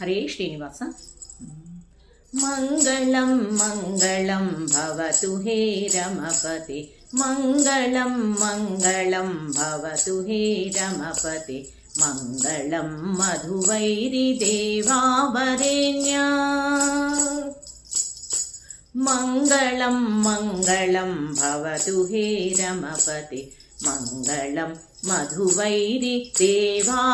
హరే శ్రీనివాస. మంగళం మంగళం భవతు హే రమపతి. మంగళం మంగళం భవతు హే రమపతి. మంగళం మధువైరి మధువైరిదేవావరేణ్యా మంగళం మంగళం భవతు హే రమపతి. మంగళం మధువైరి దేవావరేణ్యా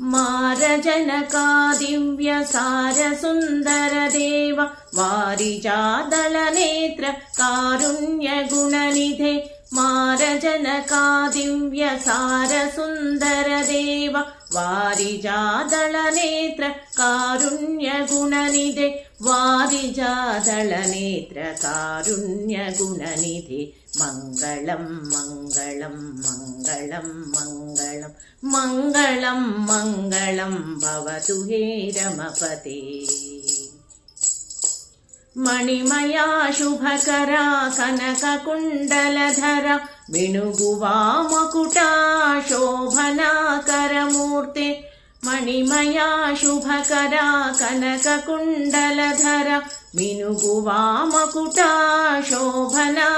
मारजनकादिव्यसारसुन्दरदेव वारिजादलनेत्र कारुण्यगुणनिधे मारजनकादिव्यसारसुन्दरदेव वारिजादलनेत्र कारुण्य గుణనిధే మారజనకా దివ్య వారిజాదళ నేత్ర కారుణ్య గుణనిధే గుణనిధి మంగళం మంగళం మంగళం మంగళం మంగళం మంగళం భవతు హే రమపతే మణిమయా శుభకరా కనకకుండలధర మిణుగువామకుటా శోభనాకరమూర్తే మణిమయా శుభకరా కనకకుండలధర మినుగువామకుటా శోభనాకరమూర్తి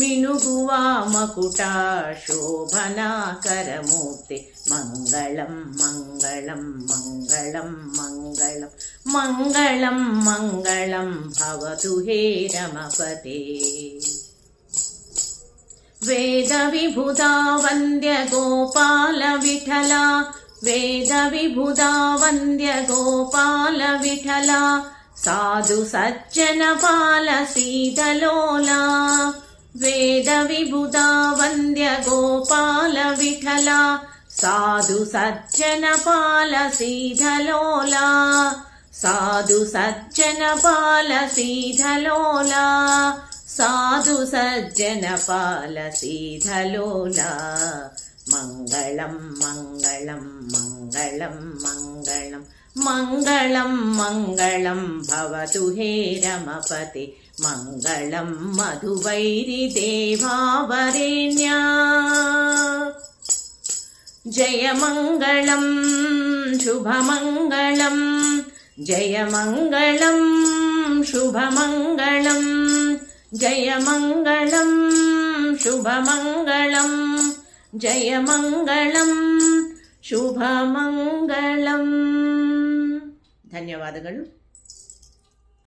మినుగువామకుటా శోభనాకరమూర్తి మంగళం మంగళం మంగళం మంగళం మంగళం మంగళం భవతు హే రమపతే వేద విభుదా వంద్య గోపాల విఠలా వేద విభుదా వంద్య గోపాల విఠలా సాధు సజ్జన పాల సీతలోలా. వేద విభుదా వంద్య గోపాల విఠలా సాధు సజ్జన పాల సీధలోలా సాధు సజ్జన పాల సీధలోలా సాధు సజ్జన పాల సీధలోలా మంగళం మంగళం మంగళం మంగళం మంగళం మంగళం భవతు హే రమపతి